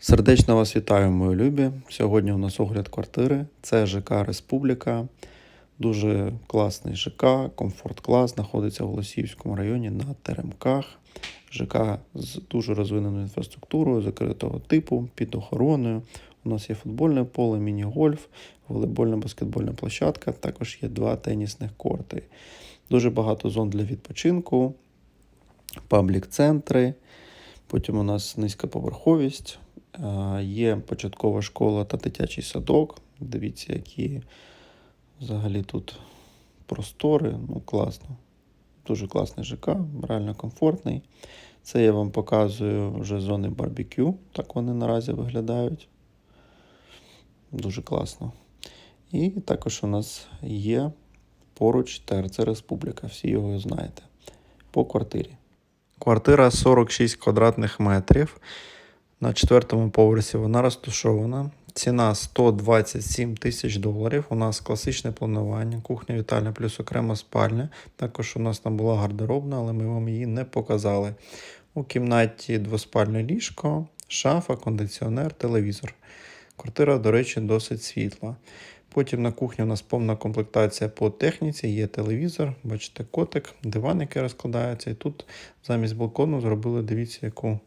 Сердечно вас вітаю, мої любі. Сьогодні у нас огляд квартири. Це ЖК Республіка. Дуже класний ЖК, комфорт клас, знаходиться в Голосіївському районі на Теремках. ЖК з дуже розвиненою інфраструктурою, закритого типу, під охороною. У нас є футбольне поле, міні-гольф, волейбольна баскетбольна площадка, також є два тенісних корти. Дуже багато зон для відпочинку, паблік-центри. Потім у нас низька поверховість, е, є початкова школа та дитячий садок. Дивіться, які взагалі тут простори. Ну, класно. Дуже класний ЖК, реально комфортний. Це я вам показую вже зони барбекю. Так вони наразі виглядають. Дуже класно. І також у нас є поруч ТРЦ Республіка, всі його знаєте. По квартирі. Квартира 46 квадратних метрів. На четвертому поверсі вона розташована. Ціна 127 тисяч доларів. У нас класичне планування, кухня вітальня плюс окрема спальня. Також у нас там була гардеробна, але ми вам її не показали. У кімнаті двоспальне ліжко, шафа, кондиціонер, телевізор. Квартира, до речі, досить світла. Потім на кухні у нас повна комплектація по техніці, є телевізор, бачите, котик, диван, який розкладається. І тут замість балкону зробили, дивіться, яку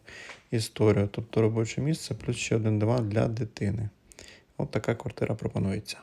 історію. Тобто робоче місце, плюс ще один диван для дитини. От така квартира пропонується.